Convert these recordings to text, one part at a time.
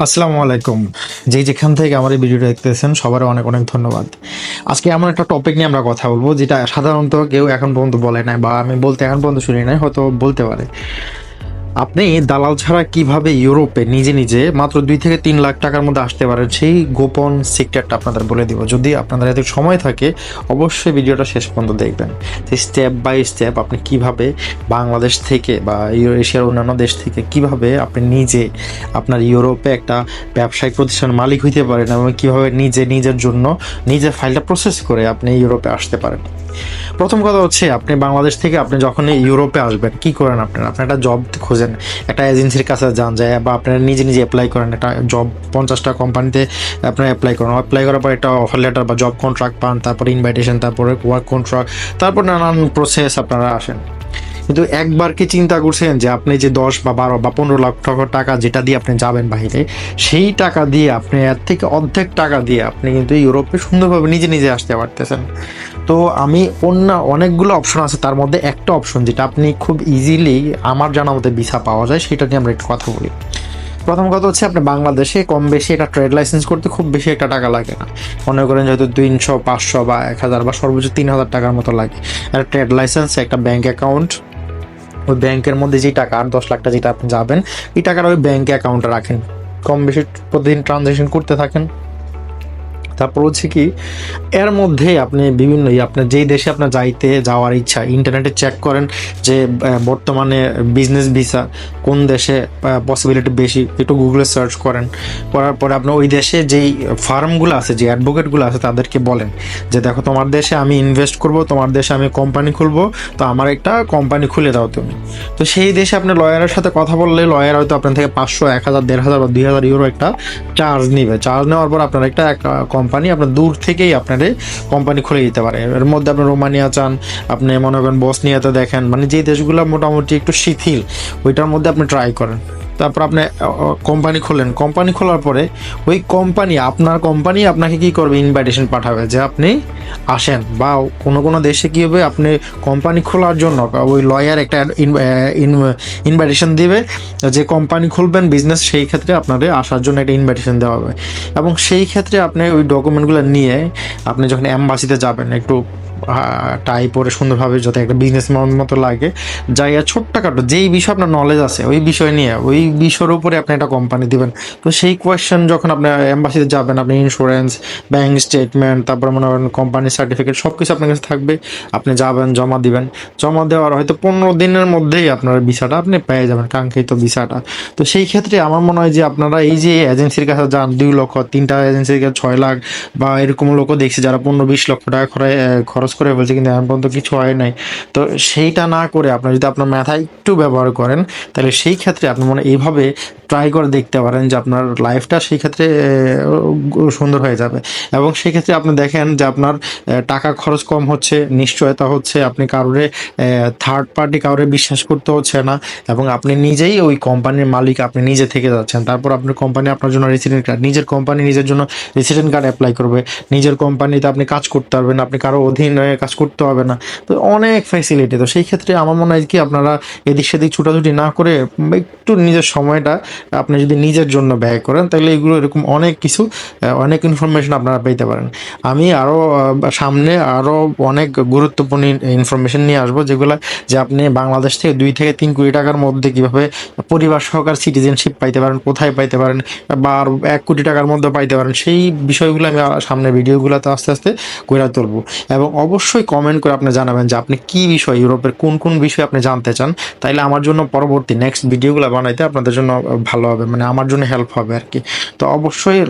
আসসালামু আলাইকুম। যে যেখান থেকে আমার এই ভিডিওটা দেখতেছেন সবার অনেক অনেক ধন্যবাদ। আজকে এমন একটা টপিক নিয়ে আমরা কথা বলব, যেটা সাধারণত কেউ এখন পর্যন্ত বলে নাই বা আমি বলতে এখন পর্যন্ত শুনি নাই, হয়তো বলতে পারে। আপনি দালাল ছাড়া কীভাবে ইউরোপে নিজে নিজে মাত্র দুই থেকে তিন লাখ টাকার মধ্যে আসতে পারেন, সেই গোপন সিক্রেটটা আপনাদের বলে দিব। যদি আপনাদের এত সময় থাকে, অবশ্যই ভিডিওটা শেষ পর্যন্ত দেখবেন। যে স্টেপ বাই স্টেপ আপনি কীভাবে বাংলাদেশ থেকে বা এশিয়ার অন্যান্য দেশ থেকে কীভাবে আপনি নিজে আপনার ইউরোপে একটা ব্যবসায়িক প্রতিষ্ঠানের মালিক হইতে পারেন এবং কীভাবে নিজে নিজের জন্য নিজের ফাইলটা প্রসেস করে আপনি ইউরোপে আসতে পারেন। প্রথম কথা হচ্ছে, আপনি বাংলাদেশ থেকে আপনি যখন ইউরোপে আসবেন, কি করেন আপনার? আপনি একটা জব খোঁজেন, একটা এজেন্সির কাছে যান, যায়, বা আপনারা নিজে নিজে অ্যাপ্লাই করেন একটা জব পঞ্চাশটা কোম্পানিতে আপনারা অ্যাপ্লাই করেন। অ্যাপ্লাই করার পর একটা অফার লেটার বা জব কন্ট্রাক্ট পান, তারপর ইনভাইটেশন তারপরে ওয়ার্ক কন্ট্রাক্ট তারপর নানান প্রসেস আপনারা আসেন। কিন্তু একবার কি চিন্তা করছেন যে আপনি যে দশ বা বারো বা পনেরো লাখ টাকা টাকা যেটা দিয়ে আপনি যাবেন বাইরে সেই টাকা দিয়ে আপনি এর থেকে অর্ধেক টাকা দিয়ে আপনি কিন্তু ইউরোপে সুন্দরভাবে নিজে নিজে আসতে পারতেছেন। তো আমি অন্য অনেকগুলো অপশন আছে, তার মধ্যে একটা অপশন যেটা আপনি খুব ইজিলি আমার জানা মতে ভিসা পাওয়া যায়, সেটা নিয়ে আমরা একটু কথা বলি। প্রথম কথা হচ্ছে আপনি বাংলাদেশে কম বেশি এটা ট্রেড লাইসেন্স করতে খুব বেশি একটা টাকা লাগে না। মনে করেন যেহেতু তিনশো পাঁচশো বা এক হাজার বা সর্বোচ্চ তিন হাজার টাকার মতো লাগে। একটা ট্রেড লাইসেন্স একটা ব্যাঙ্ক অ্যাকাউন্ট ওই ব্যাংকের মধ্যে যে টাকা আর দশ লাখটা যেটা আপনি যাবেন, এই টাকাটা ওই ব্যাংকে অ্যাকাউন্টে রাখেন। কম বেশি প্রতিদিন ট্রানজ্যাকশন করতে থাকেন। তারপর হচ্ছে কি, এর মধ্যে আপনি বিভিন্ন আপনার যেই দেশে আপনার যাইতে, যাওয়ার ইচ্ছা ইন্টারনেটে চেক করেন যে বর্তমানে বিজনেস ভিসা কোন দেশে পসিবিলিটি বেশি, একটু গুগলে সার্চ করেন। করার পরে আপনার ওই দেশে যেই ফার্মগুলো আছে, যে অ্যাডভোকেটগুলো আছে, তাদেরকে বলেন যে, দেখো, তোমার দেশে আমি ইনভেস্ট করব, তোমার দেশে আমি কোম্পানি খুলবো, তো আমার একটা কোম্পানি খুলে দাও তুমি। তো সেই দেশে আপনি লয়ারের সাথে কথা বললে লয়ার হয়তো আপনার থেকে পাঁচশো, এক হাজার, দেড় হাজার বা দুই হাজার ইউরো একটা চার্জ নিবে। চার্জ নেওয়ার পর আপনার একটা কোম্পানি, আপনার দূর থেকেই আপনার কোম্পানি খুলে দিতে পারে। এর মধ্যে আপনি রোমানিয়া চান, আপনি মনে করেন বসনিয়াতে দেখেন মানে যে দেশগুলো মোটামুটি একটু শিথিল, ওইটার মধ্যে আপনি ট্রাই করেন। তারপর আপনি কোম্পানি খোলেন কোম্পানি খোলার পরে ওই কোম্পানি আপনার কোম্পানি আপনাকে কি করবে? ইনভাইটেশন পাঠাবে যে আপনি আসেন বা কোনো কোনো দেশে কি হবে? আপনি কোম্পানি খোলার জন্য ওই লয়ার একটা ইনভাইটেশন দিবে। যে কোম্পানি খুলবেন বিজনেস সেই ক্ষেত্রে আপনাদের আসার জন্য একটা ইনভাইটেশন দেওয়া হবে। এবং সেই ক্ষেত্রে আপনি ওই ডকুমেন্টগুলো নিয়ে আপনি যখন অ্যাম্বাসিতে যাবেন, একটু টাই পরে সুন্দরভাবে যাতে একটা বিজনেস মতো লাগে, যাইয়া ছোট্টখাটো যেই বিষয় আপনার নলেজ আছে, ওই বিষয় নিয়ে, ওই বিষয়ের উপরে আপনি একটা কোম্পানি দিবেন। তো সেই কোয়েশ্চেন যখন আপনি অ্যাম্বাসিতে যাবেন, আপনি ইন্স্যুরেন্স ব্যাঙ্ক স্টেটমেন্ট তারপরে মনে করেন কোম্পানির সার্টিফিকেট সব কিছু আপনার কাছে থাকবে। আপনি যাবেন, জমা দিবেন। জমা দেওয়ার হয়তো পনেরো দিনের মধ্যেই আপনার ভিসাটা আপনি পেয়ে যাবেন, কাঙ্ক্ষিত ভিসাটা। তো সেই ক্ষেত্রে আমার মনে হয় যে আপনারা এই যে এজেন্সির কাছে যান, দুই লক্ষ, তিনটা এজেন্সির কাছে ছয় লাখ, বা এরকম লোকও দেখছি যারা পনেরো, বিশ লক্ষ টাকা খরচ করে ফেলছে কিন্তু এখন পর্যন্ত কিছু হয় নাই। তো সেইটা না করে আপনার যদি আপনার মাথায় একটু ব্যবহার করেন, তাহলে সেই ক্ষেত্রে আপনি মনে এইভাবে ট্রাই করে দেখতে পারেন যে আপনার লাইফটা সেই ক্ষেত্রে সুন্দর হয়ে যাবে। এবং সেই ক্ষেত্রে আপনি দেখেন যে আপনার টাকা খরচ কম হচ্ছে, নিশ্চয়তা হচ্ছে, আপনি কারোরে থার্ড পার্টি কাউরে বিশ্বাস করতে হচ্ছে না এবং আপনি নিজেই ওই কোম্পানির মালিক, আপনি নিজে থেকে যাচ্ছেন। তারপর আপনার কোম্পানি আপনার জন্য রেসিডেন্ট কার্ড নিজের কোম্পানি নিজের জন্য রেসিডেন্ট কার্ড অ্যাপ্লাই করবে। নিজের কোম্পানিতে আপনি কাজ করতে পারবেন, আপনি কারও অধীনে কাজ করতে হবে না। তো অনেক ফ্যাসিলিটি তো সেই ক্ষেত্রে আমার মনে হয় কি, আপনারা এদিক সেদিক ছুটাছুটি না করে একটু নিজের সময়টা আপনি যদি নিজের জন্য ব্যয় করেন, তাহলে এগুলো এরকম অনেক কিছু অনেক ইনফরমেশন আপনারা পেতে পারেন। আমি আরও সামনে আরও অনেক গুরুত্বপূর্ণ ইনফরমেশন নিয়ে আসব, যেগুলো যে আপনি বাংলাদেশ থেকে দুই থেকে তিন কোটি টাকার মধ্যে কীভাবে পরিবার সহকার সিটিজেনশিপ পাইতে পারেন, কোথায় পাইতে পারেন, বা এক কোটি টাকার মধ্যে পাইতে পারেন, সেই বিষয়গুলো আমি সামনে ভিডিওগুলোতে আস্তে আস্তে করে তুলবো। এবং অবশ্যই কমেন্ট করে আপনি জানাবেন যে আপনি কি বিষয় ইউরোপের কোন কোন বিষয় আপনি জানতে চান। তাইলে আমার জন্য পরবর্তী নেক্সট ভিডিওগুলো বানাইতে আপনাদের জন্য ভালো হবে মানে আমার জন্য হেল্প হবে আর কি তো অবশ্যই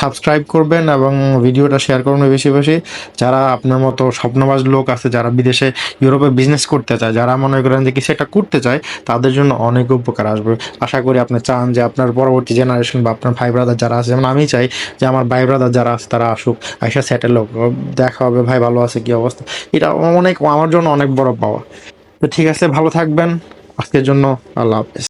সাবস্ক্রাইব করবেন এবং ভিডিওটা শেয়ার করবেন বেশি বেশি। যারা আপনার মতো স্বপ্নবাজ লোক আছে, যারা বিদেশে ইউরোপে বিজনেস করতে চায়, যারা মনে করেন যে কিছু একটা করতে চায়, তাদের জন্য অনেক উপকার আসবে। আশা করি আপনি চান যে আপনার পরবর্তী জেনারেশন বা আপনার ভাই ব্রাদার যারা আছে, যেমন আমি চাই যে আমার ভাই ব্রাদার যারা আছে, তারা আসুক, আইসা সেটেল হোক। দেখা হবে, ভাই ভালো আছে, কি অবস্থা? এটা অনেক, আমার জন্য অনেক বড় পাওয়া। তো ঠিক আছে, ভালো থাকবেন। আজকের জন্য আল্লাহ হাফেজ।